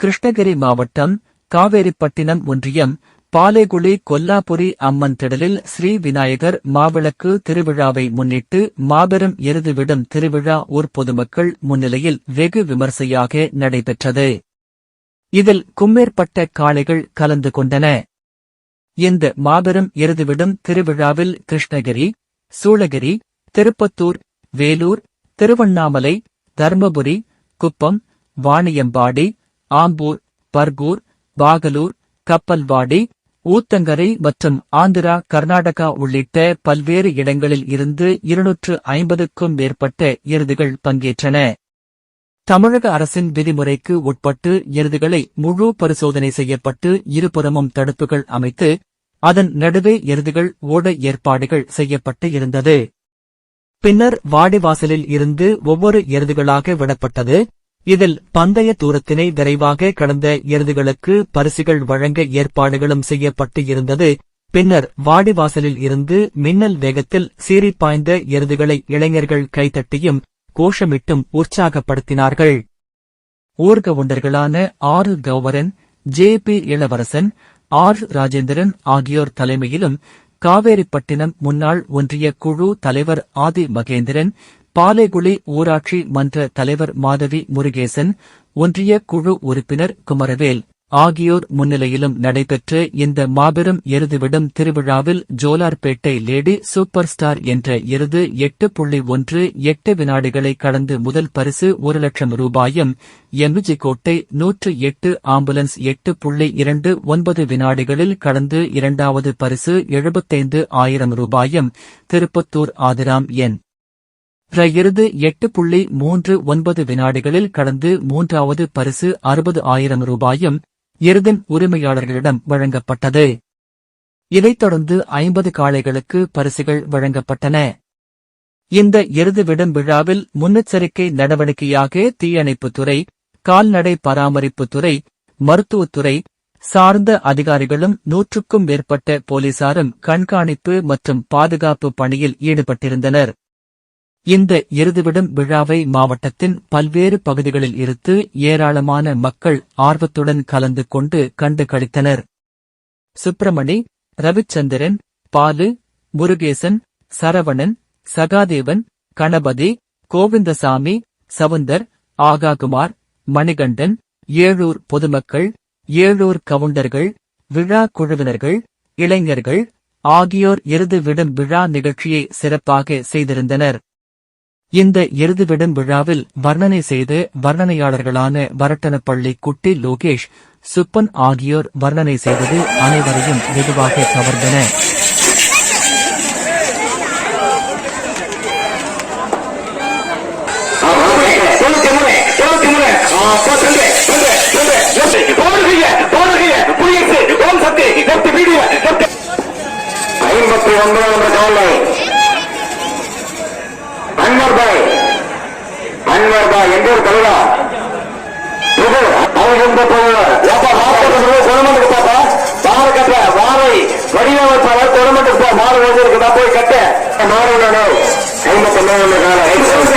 கிருஷ்ணகிரி மாவட்டம் காவேரிப்பட்டினம் ஒன்றியம் பாலைகுழி கொல்லாபுரி அம்மன் திடலில் ஸ்ரீ விநாயகர் மாவிளக்கு திருவிழாவை முன்னிட்டு மாபெரும் எருதுவிடும் திருவிழா ஊர் பொதுமக்கள் முன்னிலையில் வெகு விமர்சையாக நடைபெற்றது. இதில் கும்மேற்பட்ட காளைகள் கலந்து கொண்டன. இந்த மாபெரும் எருதுவிடும் திருவிழாவில் கிருஷ்ணகிரி சூளகிரி திருப்பத்தூர் வேலூர் திருவண்ணாமலை தர்மபுரி குப்பம் வாணியம்பாடி ஆம்பூர் பர்கூர் பாகலூர் கப்பல்வாடி ஊத்தங்கரை மற்றும் ஆந்திரா கர்நாடகா உள்ளிட்ட பல்வேறு இடங்களில் இருந்து இருநூற்று ஐம்பதுக்கும் மேற்பட்ட எருதுகள் பங்கேற்றன. தமிழக அரசின் விதிமுறைக்கு உட்பட்டு எருதுகளை முழு பரிசோதனை செய்யப்பட்டு இருபுறமும் தடுப்புகள் அமைத்து அதன் நடுவே எருதுகள் ஓட ஏற்பாடுகள் செய்யப்பட்டு இருந்தது. பின்னர் வாடிவாசலில் இருந்து ஒவ்வொரு எருதுகளாக விடப்பட்டது. இதில் பந்தய தூரத்தினை விரைவாக கடந்த எருதுகளுக்கு பரிசுகள் வழங்க ஏற்பாடுகளும் செய்யப்பட்டு இருந்தது பின்னர் வாடிவாசலில் இருந்து மின்னல் வேகத்தில் சீறி பாய்ந்த எருதுகளை இளைஞர்கள் கைதட்டியும் கோஷமிட்டும் உற்சாகப்படுத்தினார்கள். ஊர்கவுண்டர்களான ஆறு Gauravan J. P. Ilavarasan R. Rajendran ஆகியோர் தலைமையிலும் காவேரிப்பட்டினம் முன்னாள் ஒன்றிய குழு தலைவர் ஆதி மகேந்திரன் பாலைகுளி ஊராட்சி மன்ற தலைவர் மாதவி முருகேசன் ஒன்றிய குழு உறுப்பினர் குமரவேல் ஆகியோர் முன்னிலையிலும் நடைபெற்ற இந்த மாபெரும் எருதுவிடும் திருவிழாவில் ஜோலார்பேட்டை லேடி சூப்பர் ஸ்டார் என்ற எருது எட்டு புள்ளி ஒன்று எட்டு வினாடிகளை கடந்து முதல் பரிசு ஒரு லட்சம் ரூபாயும் எம்ஜி கோட்டை நூற்று எட்டு ஆம்புலன்ஸ் எட்டு புள்ளி இரண்டு ஒன்பது வினாடிகளில் கடந்து இரண்டாவது பரிசு எழுபத்தைந்து ஆயிரம் ரூபாயும் திருப்பத்தூர் ஆதிராம் என். ர எட்டு புள்ளி மூன்று ஒன்பது வினாடிகளில் கடந்து மூன்றாவது பரிசு அறுபது ஆயிரம் ரூபாயும் எருதின் உரிமையாளர்களிடம் வழங்கப்பட்டது. இதைத் தொடர்ந்து ஐம்பது காளைகளுக்கு பரிசுகள் வழங்கப்பட்டன. இந்த எருது விடும் விழாவில் முன்னெச்சரிக்கை நடவடிக்கையாக தீயணைப்புத்துறை கால்நடை பராமரிப்புத்துறை மருத்துவத்துறை சார்ந்த அதிகாரிகளும் நூற்றுக்கும் மேற்பட்ட போலீசாரும் கண்காணிப்பு மற்றும் பாதுகாப்பு பணியில் ஈடுபட்டிருந்தனர். இந்த எருதுவிடும் விழாவை மாவட்டத்தின் பல்வேறு பகுதிகளில் இருந்து ஏராளமான மக்கள் ஆர்வத்துடன் கலந்து கொண்டு கண்டு களித்தனர் சுப்பிரமணி ரவிச்சந்திரன் பாலு முருகேசன் சரவணன் சகாதேவன் கணபதி கோவிந்தசாமி சவுந்தர் ஆகாகுமார் மணிகண்டன் ஏழூர் பொதுமக்கள் ஏழூர் கவுண்டர்கள் விழா குழுவினர்கள் இளைஞர்கள் ஆகியோர் இறுதி விடும் விழா நிகழ்ச்சியை சிறப்பாக செய்திருந்தனர். இந்த எருதுவிடும் விழாவில் வர்ணனை செய்து வர்ணனையாளர்களான வரட்டனப்பள்ளி குட்டி லோகேஷ் சுப்பன் ஆகியோர் வர்ணனை செய்தது அனைவரையும் வெகுவாக கவர்ந்தன. ஐம்பத்தி மூணு காலை பாப்பா. எங்க ஒரு மாறை வடிவமைப்பாளர் குணமட்டுக்கு மாறு வந்து இருக்குதா போய் கட்ட. மாறு ஐம்பத்தி ஒன்பது